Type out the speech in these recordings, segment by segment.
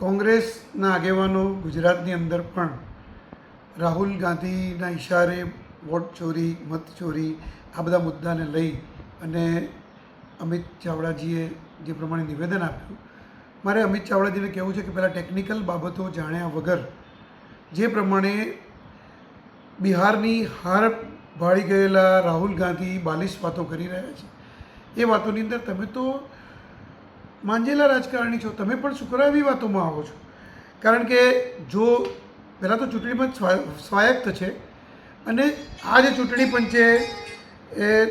કોંગ્રેસના આગેવાનો ગુજરાતની અંદર પણ રાહુલ ગાંધીના ઇશારે વોટ ચોરી, મત ચોરી આ બધા મુદ્દાને લઈ અને અમિત ચાવડાજીએ જે પ્રમાણે નિવેદન આપ્યું, મારે અમિત ચાવડાજીને કહેવું છે કે પહેલાં ટેકનિકલ બાબતો જાણ્યા વગર જે પ્રમાણે બિહારની હાર ભાળી ગયેલા રાહુલ ગાંધી બાલિશ વાતો કરી રહ્યા છે. એ વાતોની અંદર તમે તો માંજેલા રાજકારણી છો, તમે પણ શુક્રાવી વાતોમાં આવો છો. કારણ કે જો પહેલાં તો ચૂંટણી પંચ સ્વા- સ્વાયત્ત છે અને આ જે ચૂંટણી પંચે એ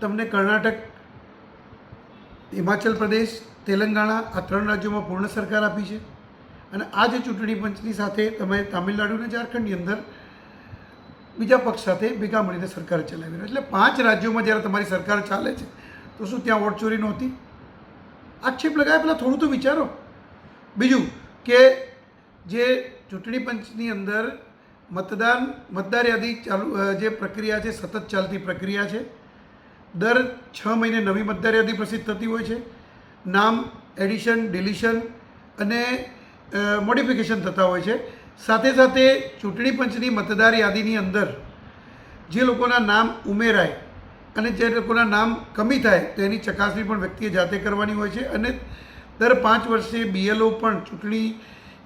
તમને કર્ણાટક, હિમાચલ પ્રદેશ, તેલંગાણા આ ત્રણ રાજ્યોમાં પૂર્ણ સરકાર આપી છે. અને આ જે ચૂંટણી પંચની સાથે તમે તામિલનાડુ અને ઝારખંડની અંદર બીજા પક્ષ સાથે ભેગા મળીને સરકાર ચલાવી રહ્યો એટલે પાંચ રાજ્યોમાં જ્યારે તમારી સરકાર ચાલે છે, તો શું ત્યાં વોટ ચોરી નહોતી? આક્ષેપ લગાવે પહેલાં થોડું તો વિચારો. બીજું કે જે ચૂંટણી પંચની અંદર મતદાન, મતદાર યાદી ચાલુ જે પ્રક્રિયા છે, સતત ચાલતી પ્રક્રિયા છે, દર છ મહિને નવી મતદાર યાદી પ્રસિદ્ધ થતી હોય છે. નામ, એડિશન, ડિલિશન અને મોડિફિકેશન થતા હોય છે. સાથે સાથે ચૂંટણી પંચની મતદાર યાદીની અંદર જે લોકોના નામ ઉમેરાય અને જે લોકોના નામ કમી થાય તો એની ચકાસણી પણ વ્યક્તિએ જાતે કરવાની હોય છે અને દર પાંચ વર્ષે બીએલઓ પણ ચૂંટણી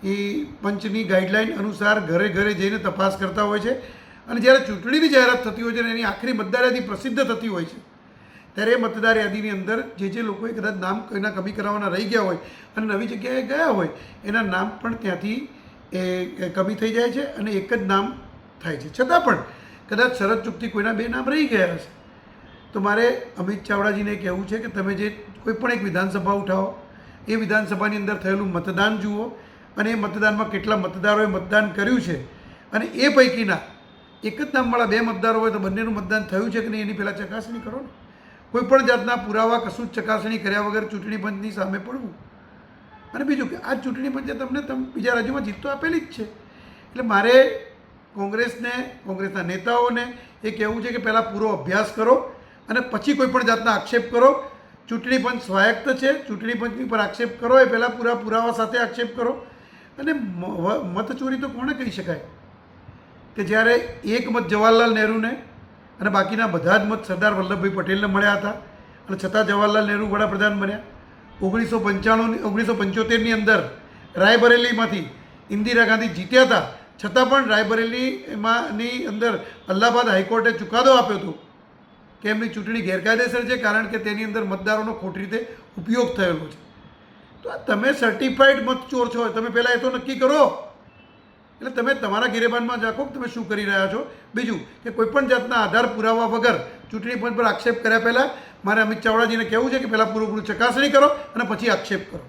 એ પંચની ગાઈડલાઈન અનુસાર ઘરે ઘરે જઈને તપાસ કરતા હોય છે. અને જ્યારે ચૂંટણીની જાહેરાત થતી હોય છે અને એની આખરી મતદાર યાદી પ્રસિદ્ધ થતી હોય છે, ત્યારે એ મતદાર યાદીની અંદર જે જે લોકોએ કદાચ નામ કોઈના કમી કરાવવાના રહી ગયા હોય અને નવી જગ્યાએ ગયા હોય, એના નામ પણ ત્યાંથી એ કમી થઈ જાય છે અને એક જ નામ થાય છે. છતાં પણ કદાચ શરત ચૂકતી કોઈના બે નામ રહી ગયા હશે. તો મારે અમિત ચાવડાજીને કહેવું છે કે તમે જે કોઈ પણ એક વિધાનસભા ઉઠાવો, એ વિધાનસભાની અંદર થયેલું મતદાન જુઓ અને એ મતદાનમાં કેટલા મતદારોએ મતદાન કર્યું છે અને એ પૈકીના એક જ નામવાળા બે મતદારો હોય તો બંનેનું મતદાન થયું છે કે નહીં એની પહેલાં ચકાસણી કરો ને. કોઈ પણ જાતના પુરાવા કશું જ ચકાસણી કર્યા વગર ચૂંટણી પંચની સામે પડવું. અને બીજું કે આ ચૂંટણી પંચે તમને તમ બીજા રાજ્યોમાં જીત તો આપેલી જ છે. એટલે મારે કોંગ્રેસને, કોંગ્રેસના નેતાઓને એ કહેવું છે કે પહેલાં પૂરો અભ્યાસ કરો અને પછી કોઈ પણ જાતના આક્ષેપ કરો. ચૂંટણી પંચ સ્વાયત્ત છે. ચૂંટણી પંચની પર આક્ષેપ કરો એ પહેલાં પૂરા પુરાવા સાથે આક્ષેપ કરો. અને મતચોરી તો કોણે કહી શકાય? કે જ્યારે એક મત જવાહરલાલ નહેરુને અને બાકીના બધા જ મત સરદાર વલ્લભભાઈ પટેલને મળ્યા હતા અને છતાં જવાહરલાલ નહેરુ વડાપ્રધાન બન્યા. ઓગણીસો પંચાણુંની, ઓગણીસો પંચોતેરની અંદર રાયબરેલીમાંથી ઇન્દિરા ગાંધી જીત્યા હતા. છતાં પણ રાયબરેલીમાંની અંદર અલ્હાબાદ હાઈકોર્ટે ચુકાદો આપ્યો હતો. કે એમની ચૂંટણી ગેરકાયદેસર છે કારણ કે તેની અંદર મતદારોનો ખોટી રીતે ઉપયોગ થયેલો છે. તો આ તમે સર્ટિફાઈડ મતચોર છો, તમે પહેલાં એ તો નક્કી કરો. એટલે તમે તમારા ગિરેબાનમાં જાખો તમે શું કરી રહ્યા છો. બીજું કે કોઈપણ જાતના આધાર પુરાવા વગર ચૂંટણી પંચ પર આક્ષેપ કર્યા પહેલાં મારે અમિત ચાવડાજીને કહેવું છે કે પહેલાં પૂરેપૂરું ચકાસણી કરો અને પછી આક્ષેપ કરો.